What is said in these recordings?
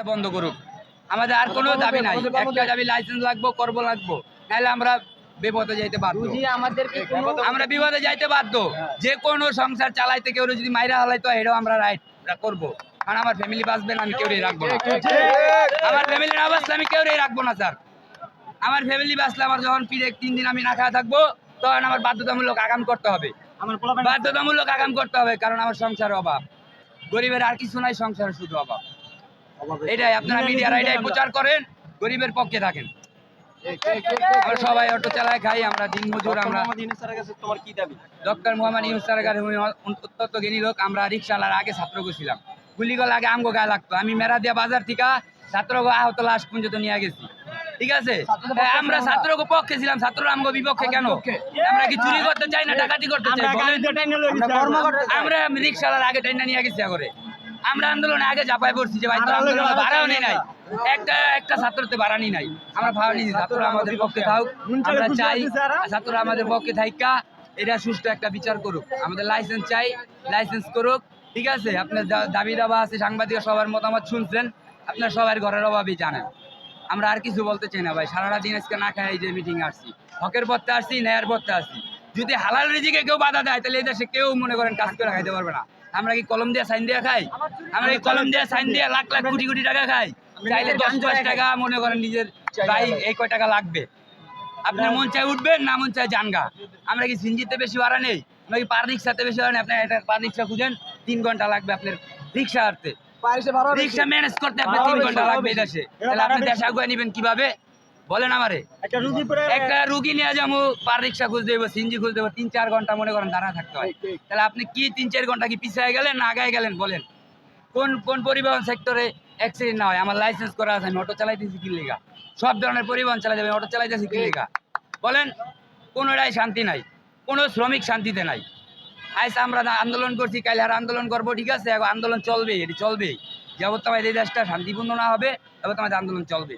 এটা বন্ধ করুক। আমাদের আর কোনো দাবি নাই। একটা দাবি লাইসেন্স লাগবো করব লাগবো। নাহলে আমরা বিপদে যাইতে বাধ্য। বুঝি আমাদেরকে কোনো আমরা বিপদে যাইতে বাধ্য। যে কোনো সংসার চালাইতে কেউ যদি মাইরা হালাইতো এটাও আমরা রাইট করব। কারণ আমার ফ্যামিলি বাঁচবে না আমি কেউই রাখব না। আমার ফ্যামিলি না বাঁচলে আমি কেউই রাখব না স্যার আমার ফ্যামিলি বাঁচলে আমার যখন ফিরে তিন দিন আমি না খাওয়া থাকব তখন আমার বাধ্যতামূলক আগাম করতে হবে। বাধ্যতামূলক আগাম করতে হবে কারণ আমার সংসার অভাব। গরিবের আর কিছু নাই সংসারের শুধু অভাব। এটাই আপনারা মিডিয়ারা এটাই প্রচার করেন গরিবের পক্ষে থাকেন। সবাই অটো চালায় খাই আমরা দিন মজুর আমরা ডক্টর মোহাম্মদ ইউনুস স্যারের অত্যন্ত জ্ঞানী লোক আমরা রিক্সালার আগে ছাত্র ছিলাম গুলিগল আগে আমগো গায়ে লাগতো। আমি মেরা দিয়া বাজার থেকে ছাত্র আহত লাশ পর্যন্ত নিয়ে গেছি। ঠিক আছে? আমরা ছাত্র পক্ষে ছিলাম ছাত্র আমগো বিপক্ষে কেন? আমরা কি চুরি করতে চাই না ডাকাতি করতে চাই? আমরা রিক্সালার আগে টাইনা নিয়ে গেছি করে আমরা আন্দোলনে আগে চাপাই পড়ছি যে ভাই তো আন্দোলনে ভাড়াও নেই নাই। একটা একটা ছাত্রতে ভাড়া নি নাই। আমরা ভাড়া নিয়েছি ছাত্ররা আমাদের পক্ষে থাকুক আমরা চাই ছাত্ররা আমাদের পক্ষে থাইকা এটা সুষ্ঠু একটা বিচার করুক। আমাদের লাইসেন্স চাই লাইসেন্স করুক ঠিক আছে? আপনার দাবি দাবা আছে সাংবাদিক সবার মতামত শুনছেন আপনার সবার ঘরের অভাবই জানেন। আমরা আর কিছু বলতে চাই না ভাই সারাটা দিন আজকে না খাই যে মিটিং আসছি। হকের পথে আসছি ন্যায়ের পথে আসছি। যদি হালাল রিজিকে কেউ বাধা দেয় তাহলে এই দেশে কেউ মনে করেন কাজ করে খাইতে পারবে না। আমরা কি কলম দিয়ে সাইন দিয়ে খাই? আমরা কি কলম দিয়ে সাইন দিয়ে লাখ লাখ কোটি কোটি টাকা খাই? চাইলে দশ দশ টাকা মনে করেন নিজের ভাই এই কয় টাকা লাগবে। আপনার মন চাই উঠবেন না মন চাই জানগা। আমরা কি সিঞ্জিতে বেশি ভাড়া নেই? আমরা কি পার রিক্সাতে বেশি ভাড়া নেই? আপনার পার রিক্সা খুঁজেন তিন ঘণ্টা লাগবে আপনার রিক্সা হাঁটতে রিক্সা ম্যানেজ করতে আপনার তিন ঘণ্টা লাগবে দেশে। তাহলে আপনি দেশ আগুয়ে নিবেন কীভাবে? বলেন আমারে। একটা রুগী একটা রুগী নিয়ে যাব পার রিক্সা খুঁজ দেবো সিঞ্জি খুঁজ দেবো তিন চার ঘণ্টা মনে করেন দাঁড়া থাকতে হয়। তাহলে আপনি কি তিন চার ঘণ্টা কি পিছিয়ে গেলেন না আগায় গেলেন বলেন। কোন কোন পরিবহন সেক্টরে অ্যাক্সিডেন্ট না হয়? আমার লাইসেন্স করা আছে আমি অটো চালাইতেছি কি লেগা? সব ধরনের পরিবহন যাবে অটো চালাইতেছি কি লেগা? বলেন কোনোটাই শান্তি নাই কোনো শ্রমিক শান্তিতে নাই। আজ আমরা আন্দোলন করছি কাল আর আন্দোলন করব ঠিক আছে? আন্দোলন চলবে এটি চলবে যাবত তোমার এই দেশটা শান্তিপূর্ণ না হবে যাবত তোমাদের আন্দোলন চলবে।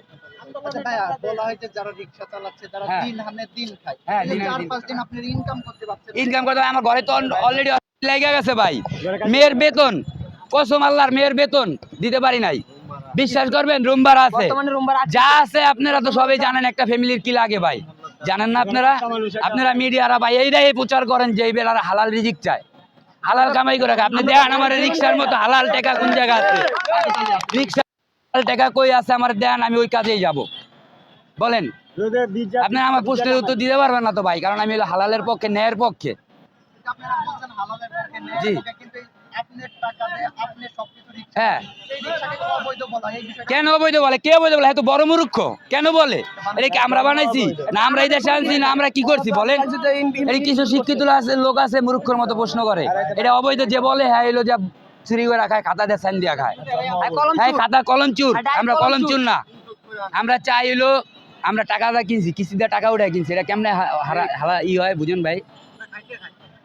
আচ্ছা ভাইয়া, বলা হয় যে যারা রিক্সা চালাচ্ছে তারা হ্যাঁ। দিন হানে দিন খায়। হ্যাঁ, দিন চার পাঁচ দিন আপনি ইনকাম করতে পারছেন। ইনকাম করতে আমার ঘরে তো অলরেডি লেগে গেছে ভাই। মেয়ের বেতন কসম আল্লাহর মেয়ের বেতন দিতে পারি নাই। বিশ্বাস করবেন রুম ভাড়া আছে। যা আছে আপনারা তো সবাই জানেন একটা ফ্যামিলির কি লাগে ভাই। জানেন না আপনারা? আপনারা মিডিয়ারা ভাই এইটাই প্রচার করেন যে এই বেলার হালাল রিজিক চায়। হালাল কামাই করে আপনি দেখেন আমার রিক্সার মতো হালাল টাকা কোন জায়গা আছে? রিক্সা টাকা কই আছে আমার দেন আমি ওই কাজেই যাব। বলেন আপনি আমার প্রশ্নের উত্তর দিতে পারবেন না তো ভাই কারণ আমি হালালের পক্ষে ন্যায়ের পক্ষে। জি। হ্যাঁ। হয় কেন অবৈধ বলে? কে অবৈধ বলে? এত বড় মূর্খ। কেন বলে? এটা কি আমরা বানাইছি? না আমরা এই দেশে আনছি না আমরা কি করছি? বলেন। এই কিছু শিক্ষিত আছে লোক আছে মূর্খর মতো প্রশ্ন করে। এটা অবৈধ যে বলে হ্যাঁ এলো যা চুরি করে খায় খাতা দিয়ে সাইন দিয়া খায়। হ্যাঁ খাতা কলম চুর আমরা কলম চুর। না। আমরা চাই হলো আমরা টাকা দিয়ে কিনছি কিস্তি দিয়ে টাকা উঠে কিনছি এটা কেমনে হারা হারা ই হয় বুঝুন ভাই?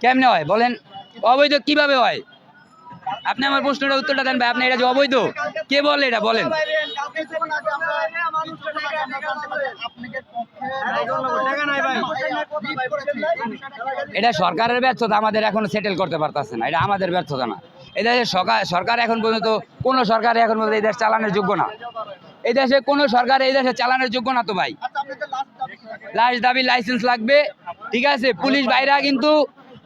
কেমনে হয় বলেন? অবৈধ কীভাবে হয়? আপনি আমার প্রশ্নটা উত্তরটা দেন ভাই আপনি এটা যে অবৈধ কে বলে এটা বলেন? এটা সরকারের ব্যর্থতা, আমাদের এখনও সেটেল করতে পারতেছে না। এটা আমাদের ব্যর্থতা না। এই দেশে সরকার এখন পর্যন্ত, কোনো সরকার এখন পর্যন্ত এই দেশ চালানোর যোগ্য না। এই দেশে কোনো সরকার এই দেশে চালানোর যোগ্য না তো ভাই। লাস্ট দাবি লাইসেন্স লাগবে, ঠিক আছে? পুলিশ ভাইরা কিন্তু,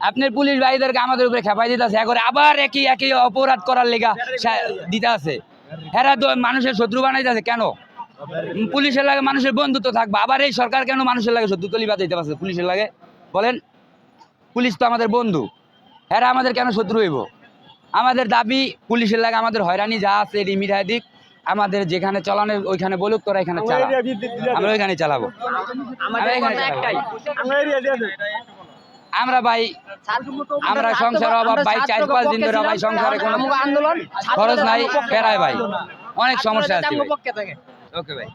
আপনার পুলিশ ভাইদেরকে আমাদের উপরে খেপাই দিতে আছে এখন আবার একই একই অপরাধ করার লেগা দিতে আছে তো মানুষের শত্রু বানাইতে আছে কেন? পুলিশের লাগে মানুষের বন্ধুত্ব থাকবে। আবার এই সরকার কেন মানুষের লাগে শত্রু তলি বাজাইতে পারছে? পুলিশের লাগে। বলেন পুলিশ তো আমাদের বন্ধু। হেরা আমাদের কেন শত্রু হইব? আমাদের দাবি পুলিশের লাগে আমাদের হয়রানি যা আছে এটি দিক। আমাদের যেখানে চলানোর ওইখানে বলুক তোরা এখানে চালা। আমরা ওইখানে চালাবো। আমরা ভাই আমরা সংসার অভাব ভাই চার পাঁচ দিন ধরে ভাই সংসারে কোনো আন্দোলন খরচ নাই ফেরায় ভাই। অনেক সমস্যা আছে ওকে ভাই